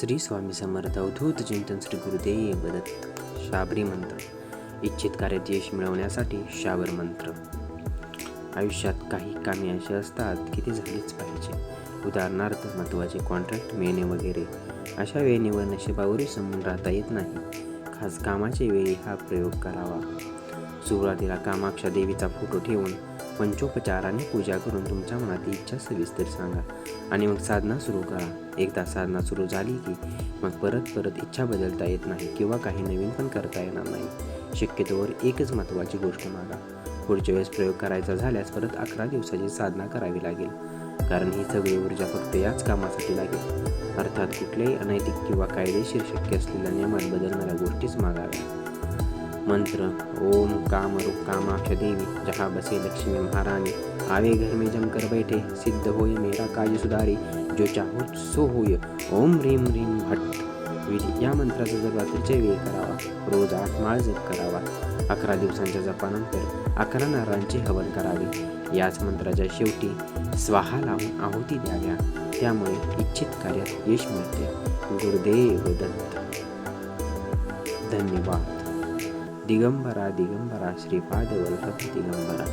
श्री स्वामी समर्थ अवधूत चिंतन श्री गुरुदेव दत्त शाबरी मंत्र. इच्छित कार्यात यश मिळवण्यासाठी शाबर मंत्र. आयुष्यात काही कामे अशी असतात की ती झालीच पाहिजे. उदाहरणार्थ महत्त्वाचे कॉन्ट्रॅक्ट मिळणे वगैरे. अशा वेळेवर नशिबावरही समोर राहता येत नाही. खास कामाच्या वेळी हा प्रयोग करावा. सुरुवातीला कामाक्षा देवीचा फोटो ठेवून पंचोपचाराने पूजा करून तुमच्या मनातील इच्छा सविस्तर सांगा. आणि मग साधना सुरू करा. एकदा साधना सुरू झाली की मग परत परत इच्छा बदलता येत नाही किंवा काही नवीन पण करता येणार नाही. शक्यतोवर एकच महत्त्वाची गोष्ट मागा. पुढच्या वेळेस प्रयोग करायचा झाल्यास परत अकरा दिवसाची साधना करावी लागेल. कारण ही सगळी ऊर्जा फक्त याच कामासाठी लागेल. अर्थात कुठल्याही अनैतिक किंवा कायदेशीर शक्य असलेल्या नियमात बदलणाऱ्या गोष्टीच मागाव्या मंत्र ओम काम रूप कामाक्ष देवी जहाँ बसे लक्ष्मी महारानी आवे घर में जमकर बैठे सिद्ध होय मेरा काज सुधारी जो चाहो सो होय ओम ह्रीम ह्रीम भट्ट। विधी या मंत्राचा जर रात्रीच्या वेळी करावा रोज आठ माळ जप करावा अकरा दिवसांच्या जपानंतर अकरा नारळांचे हवन करावे याच मंत्राच्या शेवटी स्वाहा लावून आहुती द्याव्या त्यामुळे इच्छित कार्यात यश मिळते. गुरुदेव दत्त. धन्यवाद. digambara digambara sripada walhat digambara